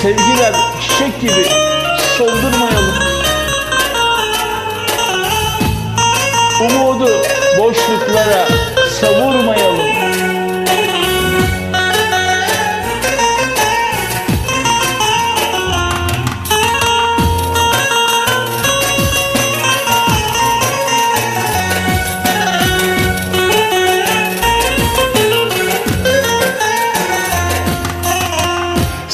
Sevgiler çiçek gibi soldurmayalım. Umudu boşluklara savurmayalım.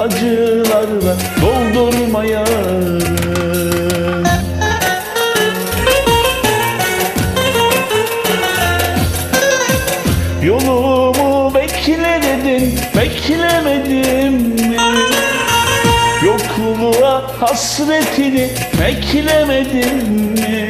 acılarla doldurmayalım Yolumu bekledin, beklemedim mi? Yokluğa hasretini beklemedim mi?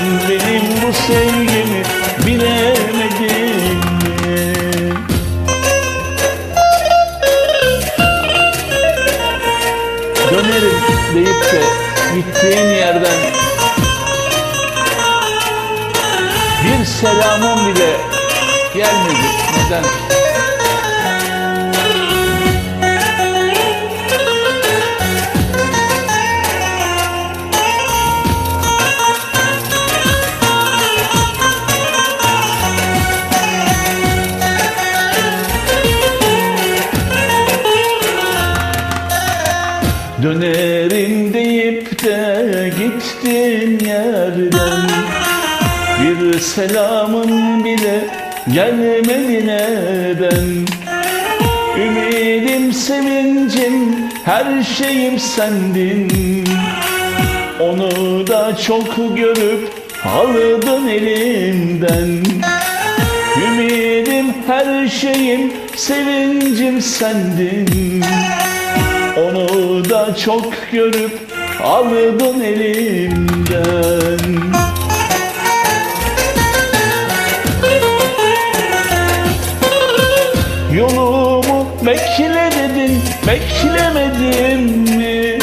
gittiğin yerden bir selamın bile gelmedi. Neden? Dönerim deyip de gittin yerden. Bir selamın bile gelmedi neden? Ümidim, sevincim, her şeyim sendin. Onu da çok görüp aldın elimden Ümidim, her şeyim, sevincim sendin onu da çok görüp aldın elimden Yolumu bekle dedin, beklemedim mi?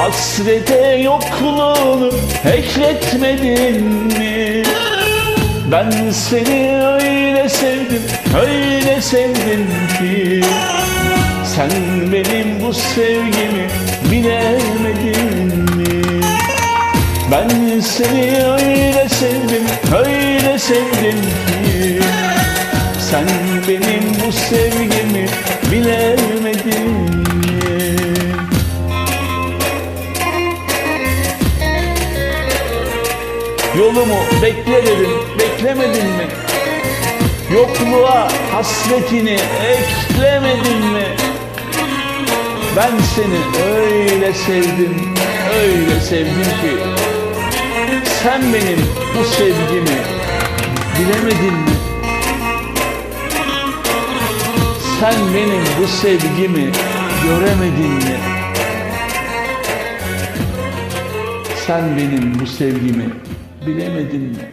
Hasrete yokluğunu ekletmedin mi? Ben seni öyle sevdim, öyle sevdim ki sevgimi bilemedin mi? Ben seni öyle sevdim, öyle sevdim ki Sen benim bu sevgimi bilemedin mi? Yolumu bekle dedim, beklemedin mi? Yokluğa hasretini eklemedin mi? Ben seni öyle sevdim, öyle sevdim ki Sen benim bu sevgimi bilemedin mi? Sen benim bu sevgimi göremedin mi? Sen benim bu sevgimi bilemedin mi?